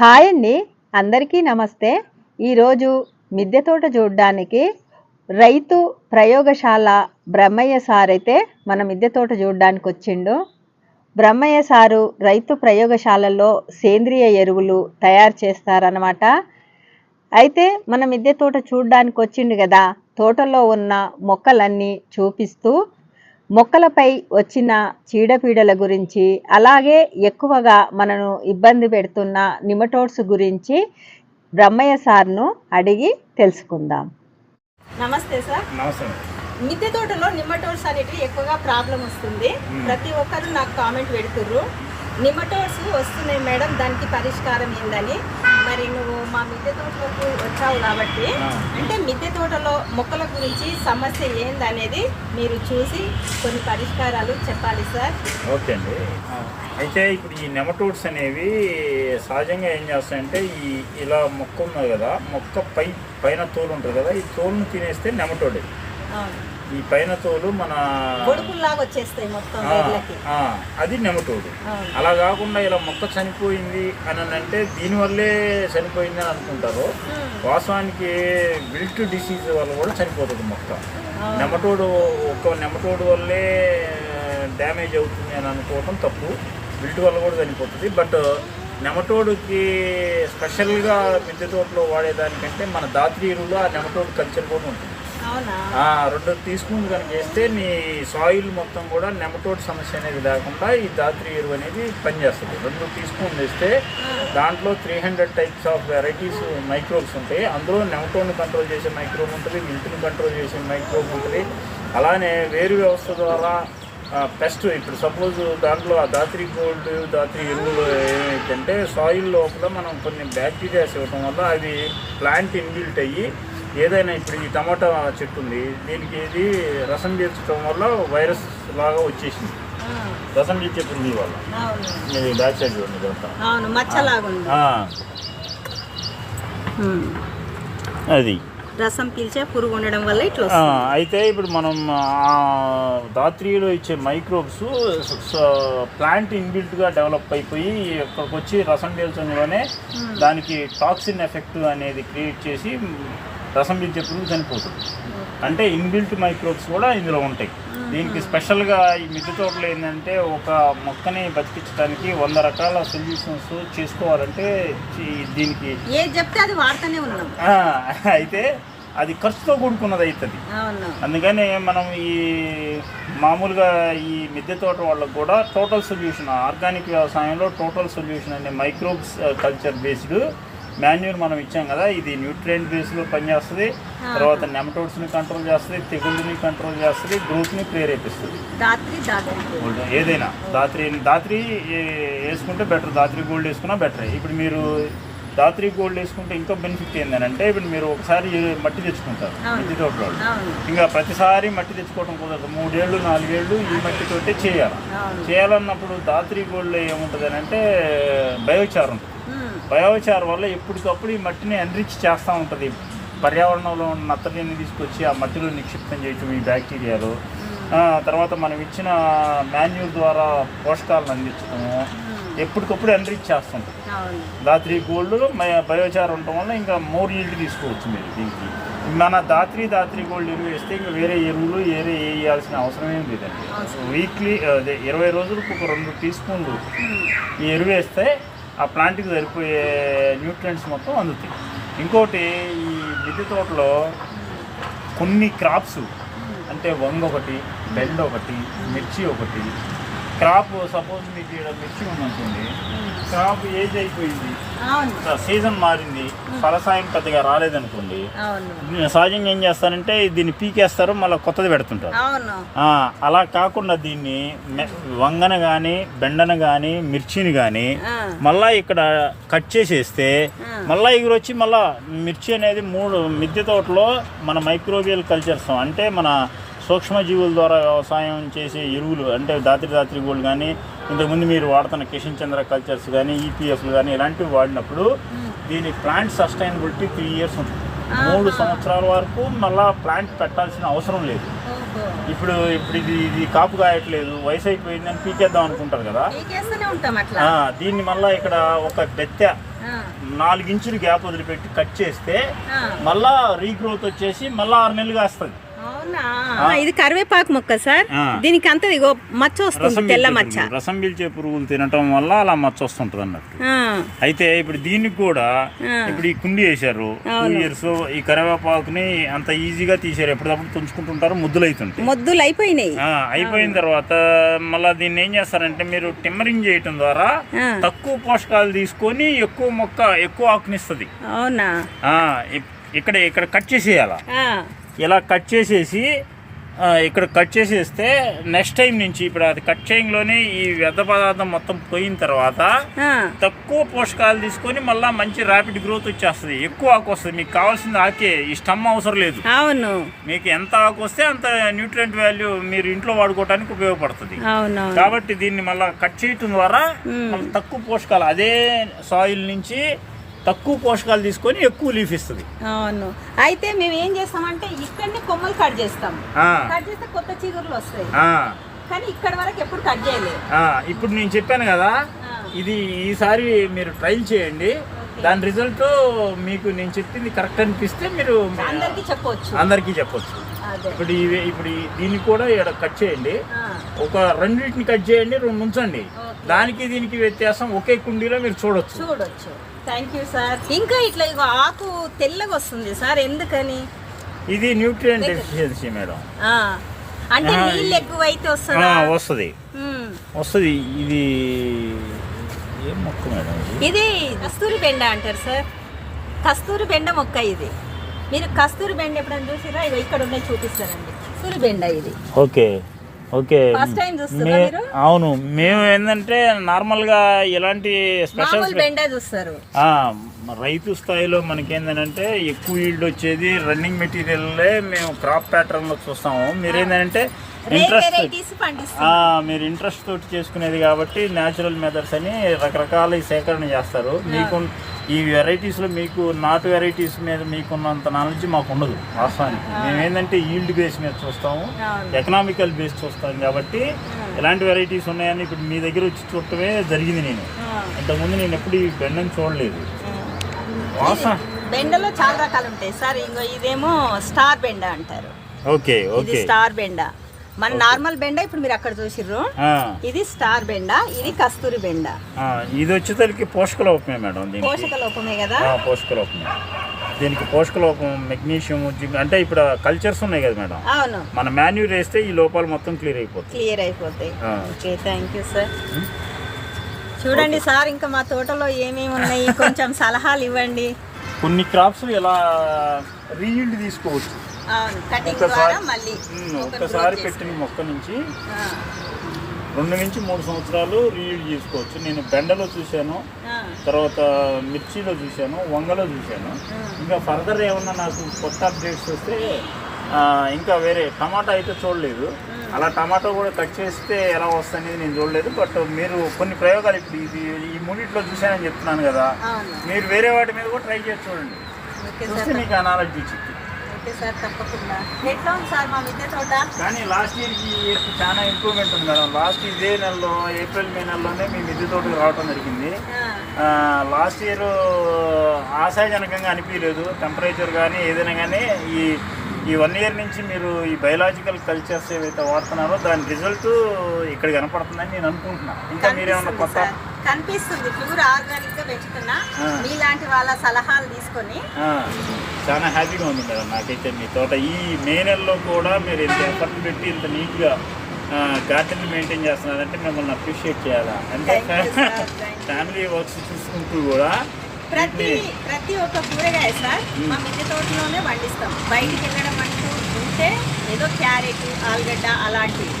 Hi అండి. అందరికీ నమస్తే. ఈరోజు మిద్దె తోట చూడడానికి రైతు ప్రయోగశాల బ్రహ్మయ్య సార్ అయితే మన మిద్దె తోట చూడడానికి వచ్చిండు. బ్రహ్మయ్య సారు రైతు ప్రయోగశాలలో సేంద్రియ ఎరువులు తయారు చేస్తారనమాట అయితే మన మిద్దె తోట చూడడానికి వచ్చిండు కదా తోటలో ఉన్న మొక్కలన్నీ చూపిస్తూ మొక్కలపై వచ్చిన చీడపీడల గురించి అలాగే ఎక్కువగా మనను ఇబ్బంది పెడుతున్న నిమటోడ్స్ గురించి బ్రహ్మయ్య సార్ను అడిగి తెలుసుకుందాం. నమస్తే సార్. మిద్దె తోటలో నిమ్మటోడ్స్ అనేటివి ఎక్కువగా ప్రాబ్లం వస్తుంది. ప్రతి ఒక్కరు నాకు కామెంట్ పెడుతుర్రు. నిమ్మటోడ్స్ వస్తున్నాయి మేడం దానికి పరిష్కారం ఏందని. మరి నువ్వు మా మిద్దె తోటలోకి వచ్చావు కాబట్టి. అంటే మిద్దె తోటలో మొక్కల గురించి సమస్య ఏందనేది మీరు చూసి కొన్ని పరిష్కారాలు చెప్పాలి సార్. ఓకే అండి. అయితే ఇప్పుడు ఈ నెమటోడ్స్ అనేవి సహజంగా ఏం చేస్తాయంటే ఈ ఇలా మొక్క ఉన్నది కదా మొక్క పై పైన తోలు ఉంటుంది కదా ఈ తోలును తినేస్తే నెమటోడ్. ఈ పైన తోలు మన వచ్చేస్తాయి మొత్తం అది నెమటోడ్. అలా కాకుండా ఇలా మొక్క చనిపోయింది అని అంటే దీనివల్లే చనిపోయింది అని అనుకుంటారు. వాస్తవానికి విల్ట్ డిసీజ్ వల్ల కూడా చనిపోతుంది మొక్క. నెమటోడు ఒక నెమటోడు వల్లే డ్యామేజ్ అవుతుంది అని అనుకోవడం తప్పు. విల్ట్ వల్ల కూడా చనిపోతుంది. బట్ నెమటోడుకి స్పెషల్గా మిద్దె తోటలో వాడేదానికంటే మన దాత్రి ఎరువులో ఆ నెమటోడ్ కల్చర్ కూడా ఉంటుంది. రెండు టీ స్పూన్ కనుక వేస్తే నీ సాయిల్ మొత్తం కూడా నెమటోడ్ సమస్య అనేది లేకుండా ఈ దాత్రి ఎరువు అనేది పనిచేస్తుంది. రెండు టీ స్పూన్ వేస్తే దాంట్లో three hundred types of varieties microbes ఉంటాయి. అందులో నెమటోడ్ని కంట్రోల్ చేసే మైక్రోబ్ ఉంటుంది విల్ట్ని కంట్రోల్ చేసే మైక్రోబ్ ఉంటుంది. అలానే వేరు వ్యవస్థ ద్వారా పెస్ట్ ఇప్పుడు సపోజ్ దాంట్లో ఆ దాత్రి గోల్డ్ దాత్రి ఎరువులు ఏమైందంటే సాయిల్ లోపల మనం కొన్ని బ్యాక్టీరియాస్ ఇవ్వటం వల్ల అవి ప్లాంట్ ఇన్బిల్ట్ అయ్యి ఏదైనా ఇప్పుడు ఈ టమాటా చెట్టు ఉంది దీనికి ఇది రసం పీల్చడం వల్ల వైరస్ లాగా వచ్చేసింది. రసం పీల్చే పురుగుల వల్ల. ఇది బ్యాక్ సైడ్ చూడండి ఇదంతా. అది. రసం పీల్చే పురుగు ఉండడం వల్ల ఇట్లా అయితే ఇప్పుడు మనం ఆ దాత్రిలో ఇచ్చే మైక్రోబ్స్ ప్లాంట్ ఇన్బిల్ట్గా డెవలప్ అయిపోయి ఇక్కడికి వచ్చి రసం పీల్చడంలోనే దానికి టాక్సిన్ ఎఫెక్ట్ అనేది క్రియేట్ చేసి రసం పురుగు చనిపోతుంది. అంటే ఇన్బిల్ట్ మైక్రోబ్స్ కూడా ఇందులో ఉంటాయి. దీనికి స్పెషల్గా ఈ మిద్దె తోటలో ఏంటంటే ఒక మొక్కని బతికించడానికి వంద రకాల సొల్యూషన్స్ చేసుకోవాలంటే దీనికి చెప్తే అది వాడుతూనే ఉన్నాం. అయితే అది ఖర్చుతో కూడుకున్నది అవుతుంది అందుకని మనం ఈ మామూలుగా ఈ మిద్దె తోట వాళ్ళకు కూడా టోటల్ సొల్యూషన్ ఆర్గానిక్ వ్యవసాయంలో టోటల్ సొల్యూషన్ అనే మైక్రోబ్స్ కల్చర్ బేస్డ్ మాన్యూర్ మనం ఇచ్చాం కదా ఇది న్యూట్రియంట్ బేస్లో పనిచేస్తుంది. తర్వాత నెమటోడ్స్ని కంట్రోల్ చేస్తుంది తెగుళ్ళని కంట్రోల్ చేస్తుంది గ్రోత్ని ప్రేరేపిస్తుంది. గోల్డ్ ఏదైనా. దాత్రి దాత్రి వేసుకుంటే బెటర్ దాత్రి గోల్డ్ వేసుకున్నా బెటర్ ఇప్పుడు మీరు దాత్రి గోల్డ్ వేసుకుంటే ఇంకో బెనిఫిట్ ఏంటంటే ఇప్పుడు మీరు ఒకసారి మట్టి తెచ్చుకుంటారు. మిద్దె తోటలో ఇంకా ప్రతిసారి మట్టి తెచ్చుకోవడం కుదరదు. మూడేళ్ళు నాలుగేళ్ళు ఈ మట్టితోటే చేయాలి. చేయాలన్నప్పుడు దాత్రి గోల్డ్లో ఏముంటుంది అని అంటే బయోచార్ ఉంటుంది. బయోచార్ వల్ల ఎప్పటికప్పుడు ఈ మట్టిని ఎన్రిచ్ చేస్తూ ఉంటుంది. పర్యావరణంలో ఉన్న నత్తడిని తీసుకొచ్చి ఆ మట్టిలో నిక్షిప్తం చేయటం ఈ బ్యాక్టీరియాలు ఆ, తర్వాత మనం ఇచ్చిన మాన్యూర్ ద్వారా పోషకాలను అందించడము ఎప్పటికప్పుడు ఎన్రిచ్ చేస్తుంటుంది అవును. దాత్రి గోల్డ్ బయోచార్ ఉండటం వల్ల ఇంకా మోర్ ఈల్డ్ తీసుకోవచ్చు మీరు దీనికి. మన దాత్రి దాత్రి గోల్డ్ ఎరువు వేస్తే ఇంకా వేరే ఎరువులు వేరే వేయాల్సిన అవసరం ఏం లేదండి. వీక్లీ అదే ఇరవై రోజులకు ఒక రెండు టీ స్పూన్లు ఈ ఎరువు వేస్తే ఆ ప్లాంట్కి సరిపోయే న్యూట్రియంట్స్ మొత్తం అందుతాయి. ఇంకోటి ఈ మిద్దె తోటలో కొన్ని క్రాప్స్ అంటే వంగ ఒకటి బెండ ఒకటి మిర్చి ఒకటి క్రాప్ సపోజ్ మీకు ఇక్కడ మిర్చి ఉందనుకోండి క్రాప్ ఏజ్ అయిపోయింది. సీజన్ మారింది ఫలసాయం పెద్దగా రాలేదనుకోండి సహజంగా ఏం చేస్తారంటే దీన్ని పీకేస్తారు మళ్ళీ కొత్తది పెడుతుంటారు. అలా కాకుండా దీన్ని వంగన కానీ బెండను కానీ మిర్చిని కానీ మళ్ళా ఇక్కడ కట్ చేసేస్తే. మళ్ళా ఎగురొచ్చి మళ్ళా మిర్చి అనేది మూడు మిద్దె తోటలో మన మైక్రోబియల్ కల్చర్స్ అంటే మన సూక్ష్మజీవుల ద్వారా వ్యవసాయం చేసే ఎరువులు అంటే దాత్రి దాత్రి గోల్డ్ కానీ ఇంతకుముందు మీరు వాడుతున్న కిషన్ చంద్ర కల్చర్స్ కానీ ఈపీఎఫ్లు కానీ ఇలాంటివి వాడినప్పుడు దీని ప్లాంట్ సస్టైనబిలిటీ త్రీ ఇయర్స్ ఉంటుంది. మూడు సంవత్సరాల వరకు మళ్ళా ప్లాంట్ పెట్టాల్సిన అవసరం లేదు. ఇప్పుడు ఇప్పుడు ఇది ఇది కాపు కాయట్లేదు వయసు అయిపోయిందని పీకేద్దాం అనుకుంటారు కదా. దీన్ని మళ్ళీ ఇక్కడ ఒక బెత్తె ఆ, నాలుగు ఇంచులు గ్యాప్ వదిలిపెట్టి కట్ చేస్తే. మళ్ళా రీగ్రోత్ వచ్చేసి మళ్ళా ఆరు నెలలుగా వస్తుంది అవునా ఆ. ఆ, ఇది కరివేపాకు మొక్క సార్. దీనికి అంత ఇగో మచ్చ వస్తుంది రసం తెల్ల మచ్చ. రసం పీల్చే పురుగులు తినటం వల్ల అలా మచ్చ వస్తుంటది అన్నట్టు. అయితే ఇప్పుడు దీనికి కూడా. ఇప్పుడు ఈ కుండి వేశారు. ఇయర్స్ ఈ కరివేపాకుని అంత ఈజీగా తీసారు ఎప్పటికప్పుడు తుంచుకుంటుంటారు ముద్దులు అవుతుంటాయి మొద్దులు అయిపోయినాయి. అయిపోయిన తర్వాత మళ్ళీ దీన్ని ఏం చేస్తారంటే మీరు టిమ్మరింగ్ చేయటం ద్వారా. తక్కువ పోషకాలు తీసుకొని ఎక్కువ మొక్క ఎక్కువ ఆకునిస్తుంది. అవునా? ఇక్కడ ఇక్కడ కట్ చేసేయాల? ఇలా కట్ చేసేసి ఇక్కడ కట్ చేసేస్తే నెక్స్ట్ టైం నుంచి ఇప్పుడు అది కట్ చేయంలోనే ఈ వ్యర్థ పదార్థం మొత్తం పోయిన తర్వాత తక్కువ పోషకాలు తీసుకొని మళ్ళీ మంచి ర్యాపిడ్ గ్రోత్ వచ్చేస్తుంది. ఎక్కువ ఆకు వస్తుంది. మీకు కావాల్సింది ఆకే. ఈ స్టమ్ అవసరం లేదు. అవును. మీకు ఎంత ఆకు వస్తే అంత న్యూట్రియంట్ వాల్యూ మీరు ఇంట్లో వాడుకోవడానికి ఉపయోగపడుతుంది. కాబట్టి దీన్ని మళ్ళీ కట్ చేయటం ద్వారా తక్కువ పోషకాలు అదే సాయిల్ నుంచి తక్కువ పోషకాలు తీసుకొని ఎక్కువ లీఫ్ ఇస్తుంది. అవును. అయితే మేము ఏం చేస్తామంటే ఇక్కడనే కొమ్మలు కట్ చేస్తాం. కట్ చేస్తే కొత్త చిగురులు వస్తాయి. కానీ ఇక్కడ వరకు ఎప్పుడు కట్ చేయలేదు. ఇప్పుడు నేను చెప్పాను కదా. ఇది ఈసారి మీరు ట్రైల్ చేయండి. దాని రిజల్ట్ మీకు నేను చెప్పింది కరెక్ట్ అనిపిస్తే మీరు అందరికి చెప్పవచ్చు అందరికీ చెప్పొచ్చు. ఇప్పుడు ఇవి ఇప్పుడు దీన్ని కూడా ఇక్కడ కట్ చేయండి. ఒక రెండింటిని కట్ చేయండి రెండు ఉంచండి. దానికి దీనికి వ్యత్యాసం ఒకే కుండీలో మీరు చూడొచ్చు. చూడొచ్చు. థ్యాంక్ యూ సార్ ఇంకా ఇట్లా ఇగో ఆకు తెల్లగా వస్తుంది సార్ ఎందుకని? ఇది న్యూట్రియం డెఫిషియన్సీ మేడం అంటే నీళ్ళు ఎక్కువ అయితే వస్తుందా? వస్తుంది. వస్తుంది. ఇది ఏం మొక్క మేడం ఇది? కస్తూరి బెండ అంటారు సార్. కస్తూరి బెండ మొక్క ఇది. మీరు కస్తూరి బెండ ఎప్పుడైనా చూసిరా? ఇక్కడ ఉన్నాయి చూపిస్తానండి. కస్తూరి బెండ ఇది. ఓకే. ఓకే. అవును. మేము ఏంటంటే నార్మల్గా ఇలాంటి స్పెషల్ రైతు స్థాయిలో మనకేంటంటే ఎక్కువ ఈల్డ్ వచ్చేది రన్నింగ్ మెటీరియల్లే మేము క్రాప్ ప్యాటర్న్లో చూస్తాము. మీరేంటంటే ఇంట్రెస్ట్ మీరు ఇంట్రెస్ట్ తోటి చేసుకునేది కాబట్టి న్యాచురల్ మెథడ్స్ అని రకరకాల సేకరణ చేస్తారు. మీకు ఈ వెరైటీస్లో మీకు నాటు వెరైటీస్ మీద మీకున్నంత నాలెడ్జ్ మాకు ఉండదు వాస్తవానికి. మేము ఏంటంటే ఈల్డ్ బేస్ మీద చూస్తాము. ఎకనామికల్ బేస్ చూస్తాం కాబట్టి ఎలాంటి వెరైటీస్ ఉన్నాయని ఇప్పుడు మీ దగ్గర వచ్చి చూడటమే జరిగింది నేను. ఇంతకుముందు నేను ఎప్పుడు ఈ బెండని చూడలేదు. బెండలో చాలా రకాలు ఉంటాయి. సార్ ఇంకో ఇదేమో స్టార్ బెండ అంటారు. Okay okay. స్టార్ బెండ. మన నార్మల్ బెండ ఇప్పుడు మీరు అక్కడ చూసిర్రు. ఇది స్టార్ బెండ ఇది కస్తూరి బెండ. ఇది వచ్చేసరికి పోషక లోపమే మేడం పోషక లోపమే కదా? పోషక లోపమే. దీనికి పోషక లోపం మెగ్నీషియం అంటే ఇప్పుడు కల్చర్స్ ఉన్నాయి కదా మేడం. అవును. మన మాన్యూర్ వేస్తే ఈ లోపాలు మొత్తం క్లియర్ అయిపోతాయి. క్లియర్ అయిపోతాయి. Okay thank you sir. చూడండి సార్ ఇంకా మా తోటలో ఏమేమి ఉన్నాయి? కొంచెం సలహాలు ఇవ్వండి. కొన్ని క్రాప్స్ ఇలా రీఈల్డ్ తీసుకోవచ్చు. ఒక్కసారి ఒక్కసారి పెట్టిన మొక్క నుంచి రెండు నుంచి మూడు సంవత్సరాలు రీఈల్డ్ చేసుకోవచ్చు. నేను బెండలో చూశాను తర్వాత మిర్చిలో చూశాను వంగలో చూశాను. ఇంకా ఫర్దర్ ఏమన్నా నాకు కొత్త అప్డేట్స్ వస్తే ఇంకా వేరే టమాటా అయితే చూడలేదు. అలా టమాటా కూడా కట్ చేస్తే ఎలా వస్తుంది నేను చూడలేదు. బట్ మీరు కొన్ని ప్రయోగాలు ఇప్పుడు ఇది ఈ మూడిట్లో చూశానని చెప్తున్నాను కదా. మీరు వేరే వాటి మీద కూడా ట్రై చేసి చూడండి. చూస్తే మీకు అనాలజీ వచ్చింది ఓకే సార్ తప్పకుండా. ఎట్లా ఉంది సార్ మా మిద్దె తోట? కానీ లాస్ట్ ఇయర్కి చాలా ఇంప్రూవ్మెంట్ ఉంది మేడం. లాస్ట్ ఇదే నెలలో ఏప్రిల్ మే నెలలోనే మీ మిద్దె తోటకి రావడం జరిగింది. లాస్ట్ ఇయర్ ఆశాజనకంగా అనిపించలేదు. టెంపరేచర్ కానీ ఏదైనా కానీ ఈ ఈ వన్ ఇయర్ నుంచి మీరు ఈ బయలాజికల్ కల్చర్స్ ఏవైతే వాడుతున్నారో దాని రిజల్ట్ ఇక్కడ కనపడుతుందని నేను అనుకుంటున్నాను. ఇంకా మీరేమన్నా కొత్త కనిపిస్తుంది. ప్యూర్ ఆర్గానిక్గా పెంచుతున్నా ఆ. మీలాంటి వాళ్ళ సలహాలు తీసుకొని. చాలా హ్యాపీగా ఉంది మేడం నాకైతే మీ తోట. ఈ మే నెలలో కూడా మీరు ఇంత ఎఫర్ట్ పెట్టి ఇంత నీట్గా గార్డెన్ మెయింటైన్ చేస్తున్నారంటే మిమ్మల్ని అప్రిషియేట్ చేయాలా? అంటే. ఫ్యామిలీ వర్క్స్ చూసుకుంటూ కూడా ప్రతి ప్రతి ఒక్క కూరగాయ సార్ మా మిద్దె తోటలోనే పండిస్తాం బయటికి వెళ్ళడం అంటూ ఉంటే ఏదో క్యారెట్ ఆలుగడ్డ అలాంటివి.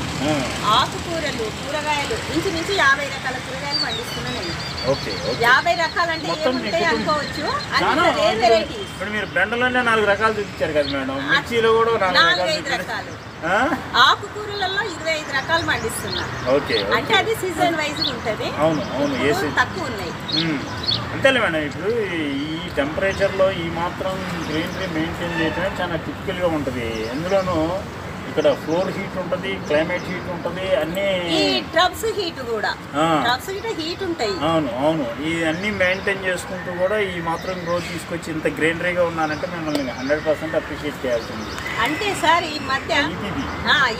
ఆకుకూరలు కూరగాయలు ఇంచుమించు యాభై రకాల కూరగాయలు పండిస్తున్నా నేను. Okay okay. యాభై రకాలంటే మొత్తం ఏముంటాయి అనుకోవచ్చు ఇప్పుడు మీరు బెండలోనే నాలుగు రకాలు చూపించారు కదా మేడం. మిర్చిలో కూడా నాలుగు రకాలు నాలుగైదు రకాలు. ఆ? ఆకుకూరలలో ఇరవై ఐదు రకాలు పండిస్తున్నా. ఓకే అంటే అది సీజన్ వైజ్ ఉంటది. అవును అవును. తక్కువ ఉన్నాయి. అంతేలే మేడం. ఇప్పుడు ఈ టెంపరేచర్లో ఈ మాత్రం గ్రీనరీ మెయింటైన్ చేయడమే చాలా టిపికల్గా ఉంటుంది. ఎందులోనూ ఇక్కడ ఫ్లోర్ హీట్ ఉంటుంది క్లైమేట్ హీట్ ఉంటుంది అన్నీ ఈ ట్రబ్స్ హీట్ కూడా. ట్రబ్స్ గిట్ట హీట్ ఉంటాయి. అవును అవును. ఈ అన్నీ మెయింటైన్ చేసుకుంటూ కూడా ఈ మాత్రం గ్రోత్ తీసుకొచ్చి ఇంత గ్రీనరీగా ఉన్నానంటే మిమ్మల్ని హండ్రెడ్ పర్సెంట్ అప్రిషియేట్ చేయాల్సింది. అంటే సార్ ఈ మధ్య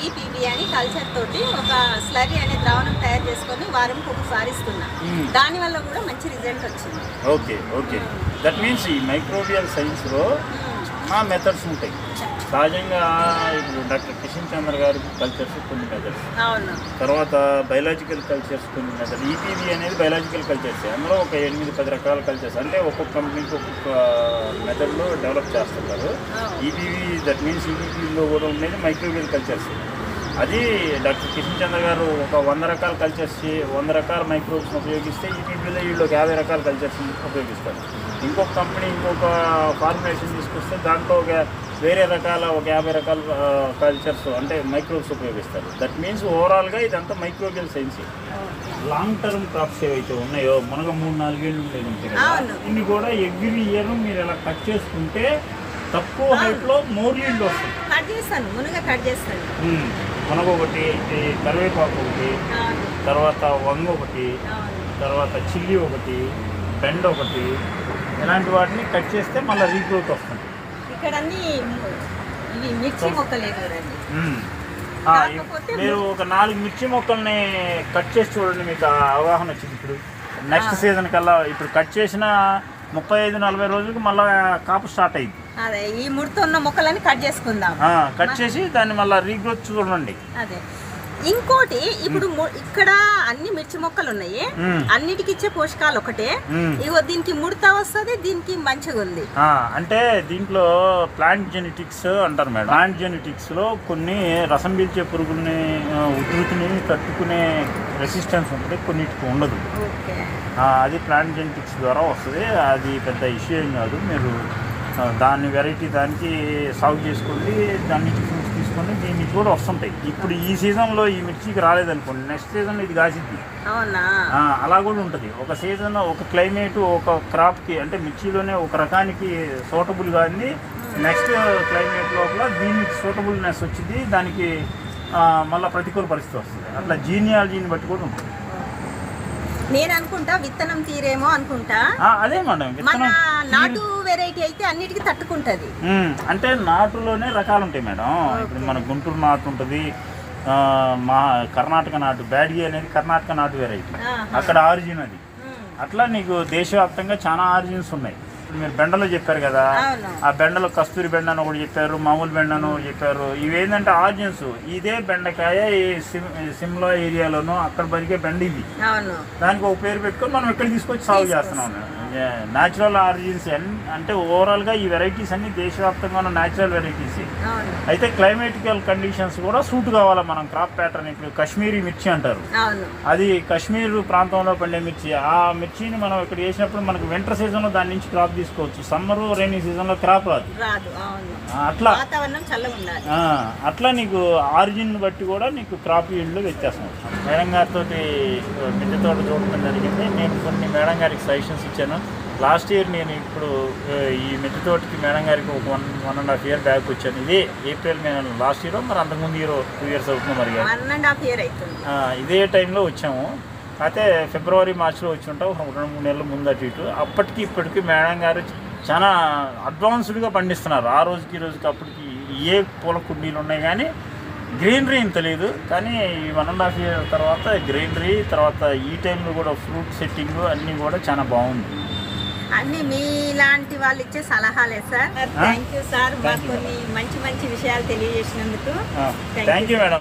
ఈపీబీ అని కల్చర్ తోటి ఒక స్లరీ అనే ద్రావణం తయారు చేసుకొని వారంకి ఒకసారి ఇస్తున్నా. మ్మ్. దాని వల్ల కూడా మంచి రిజల్ట్ వచ్చింది. Okay okay. దట్ మీన్స్ ఈ మైక్రోబియల్ సైన్స్లో చాలా మెథడ్స్ ఉంటాయి. సహజంగా ఇప్పుడు డాక్టర్ కిషన్ చంద్ర గారి కల్చర్స్ కొన్ని మెథడ్స్ అవును. తర్వాత బయలాజికల్ కల్చర్స్ కొన్ని మెథడ్ ఈపీవీ అనేది బయలాజికల్ కల్చర్స్ అందులో ఒక ఎనిమిది పది రకాల కల్చర్స్ అంటే ఒక్కొక్క కంపెనీకి ఒక్కొక్క మెథడ్లో డెవలప్ చేస్తుంటారు. ఈపీవీ దట్ మీన్స్ ఈపీవీలో కూడా ఉండేది మైక్రోబియల్ కల్చర్స్ అది డాక్టర్ కిషన్ చంద్ర గారు ఒక వంద రకాల కల్చర్స్ వంద రకాల మైక్రోబ్స్ని ఉపయోగిస్తే ఈపీవీలో వీళ్ళు ఒక యాభై రకాల కల్చర్స్ ఉపయోగిస్తారు. ఇంకొక కంపెనీ ఇంకొక ఫార్ములేషన్ తీసుకొస్తే దాంట్లో ఒక వేరే రకాల ఒక యాభై రకాల కల్చర్స్ అంటే మైక్రోబ్స్ ఉపయోగిస్తారు. దట్ మీన్స్ ఓవరాల్గా ఇదంతా microbial science long term crops ఏవైతే ఉన్నాయో మనకు మూడు నాలుగేళ్ళు ఉండేది. ఇన్ని కూడా ఎవ్రీ ఇయర్ మీరు ఇలా కట్ చేసుకుంటే తక్కువ హైట్లో మోర్ ఈల్డ్ వస్తుంది. కట్ చేస్తాను మునుగ కట్ చేస్తాను. ఉమ్. మనకు ఒకటి కరివేపాకు ఒకటి తర్వాత వంగ ఒకటి తర్వాత చిల్లీ ఒకటి బెండ్ ఒకటి ఇలాంటి వాటిని కట్ చేస్తే మళ్ళీ రీగ్రోత్ వస్తుంది. ఇక్కడ అన్ని ఇవి మిర్చి మొక్కలే కదండి. ఉమ్. ఆ, కాకపోతే మీరు ఒక నాలుగు మిర్చి మొక్కల్ని కట్ చేసి చూడండి మీకు అవగాహన వచ్చింది ఇప్పుడు. నెక్స్ట్ సీజన్ కల్లా ఇప్పుడు కట్ చేసిన ముప్పై ఐదు నలభై రోజులకు మళ్ళీ కాపు స్టార్ట్ అయింది. అదే ఈ ముడితో ఉన్న మొక్కలని కట్ చేసుకుందాం కట్ చేసి దాన్ని మళ్ళీ రీగ్రోత్ చూడండి. అదే. ఇంకోటి ఇప్పుడు ఇక్కడ అన్ని మిర్చి మొక్కలు ఉన్నాయి. అన్నిటికి ఇచ్చే పోషకాలు ఒకటే. ఇగో దీనికి ముడత వస్తుంది దీనికి మంచిగా ఉంది అంటే దీంట్లో ప్లాంట్ జెనెటిక్స్ అంటారు మేడం. ప్లాంట్ జెనెటిక్స్లో కొన్ని రసం పీల్చే పురుగుల్ని ఉధృతిని తట్టుకునే రెసిస్టెన్స్ ఉంటుంది కొన్నిటికి ఉండదు. అది ప్లాంట్ జెనెటిక్స్ ద్వారా వస్తుంది. అది పెద్ద ఇష్యూ ఏం కాదు. మీరు ఆ, దాని వెరైటీ దానికి సాగు చేసుకోండి దాని తీసుకోండి దీనికి కూడా వస్తుంటాయి. ఇప్పుడు ఈ సీజన్లో ఈ మిర్చికి రాలేదనుకోండి నెక్స్ట్ సీజన్లో ఇది కాసిద్ది. అలా కూడా ఉంటుంది. ఒక సీజన్ ఒక క్లైమేట్ ఒక క్రాప్కి అంటే మిర్చిలోనే ఒక రకానికి సూటబుల్ కాదు నెక్స్ట్ క్లైమేట్ లోపల దీనికి సూటబుల్నెస్ వచ్చింది దానికి మళ్ళా ప్రతికూల పరిస్థితి వస్తుంది. అట్లా జీనియాలజీని బట్టి కూడా ఉంటుంది. నేను అనుకుంటా విత్తనం తీరేమో అనుకుంటా. అదే మేడం విత్తనం నాటు వెరైటీ అయితే అన్నిటికీ తట్టుకుంటది. అంటే నాటులోనే రకాలు ఉంటాయి మేడం. ఇప్పుడు మన గుంటూరు నాటు ఉంటుంది. మా కర్ణాటక నాటు బ్యాడ్గి అనేది కర్ణాటక నాటు వెరైటీ. అక్కడ ఆరిజిన్ అది. అట్లా నీకు దేశవ్యాప్తంగా చాలా ఆరిజిన్స్ ఉన్నాయి. మీరు బెండలో చెప్పారు కదా ఆ బెండలో కస్తూరి బెండ అని ఒకటి చెప్పారు మామూలు బెండ అని ఒకటి చెప్పారు. ఇవేంటంటే ఆరిజిన్స్. ఇదే బెండకాయ ఈ సిమ్ సిమ్లా ఏరియాలోనూ అక్కడ బతికే బెండ ఇది. దానికి ఒక పేరు పెట్టుకొని మనం ఇక్కడ తీసుకొచ్చి సాగు చేస్తున్నాం న్యాచురల్ ఆరిజిన్స్ అంటే ఓవరాల్గా ఈ వెరైటీస్ అన్ని దేశవ్యాప్తంగా ఉన్న న్యాచురల్ వెరైటీస్ అయితే క్లైమేటికల్ కండిషన్స్ కూడా సూట్ కావాలా మనం క్రాప్ ప్యాటర్న్ ఇప్పుడు కాశ్మీరీ మిర్చి అంటారు. అది కాశ్మీర్ ప్రాంతంలో పండే మిర్చి. ఆ మిర్చిని మనం ఇక్కడ వేసినప్పుడు మనకు వింటర్ సీజన్లో దాని నుంచి క్రాప్ తీసుకోవచ్చు. సమ్మర్ రైనీ సీజన్లో క్రాప్ రాదు. అట్లా. అట్లా నీకు ఆరిజిన్ బట్టి కూడా నీకు క్రాప్ ఈల్డ్లో వ్యత్యాసం మేడం గారితో మిద్దె తోట చూడటం జరిగింది. నేను కొన్ని మేడం గారికి సజెషన్స్ ఇచ్చాను. లాస్ట్ ఇయర్ నేను ఇప్పుడు ఈ మిద్దె తోటకి మేడం గారికి ఒక one one and half year back వచ్చాను. ఇది ఏప్రిల్ మే లాస్ట్ ఇయర్ మరి అంతకుముందు ఇయర్ టూ ఇయర్స్ అవుతుంది మరి ఇదే టైంలో వచ్చాము. అయితే ఫిబ్రవరి మార్చిలో వచ్చి ఉంటాం ఒక రెండు మూడు నెలల ముందు అటు ఇటు. అప్పటికి ఇప్పటికి మేడం గారు చాలా అడ్వాన్స్డ్గా పండిస్తున్నారు. ఆ రోజుకి ఈ రోజుకి అప్పటికి ఏ పూల కుండీలు ఉన్నాయి కానీ గ్రీనరీ ఇంత లేదు. కానీ ఈ వన్ అండ్ హాఫ్ ఇయర్ తర్వాత గ్రీనరీ తర్వాత ఈ టైంలో కూడా ఫ్రూట్ సెట్టింగ్ అన్నీ కూడా చాలా బాగుంది. అన్ని మీలాంటి వాళ్ళు ఇచ్చే సలహాలే సార్. Thank you sir. మాకు కొన్ని మంచి మంచి విషయాలు తెలియజేసినందుకు. Thank you madam.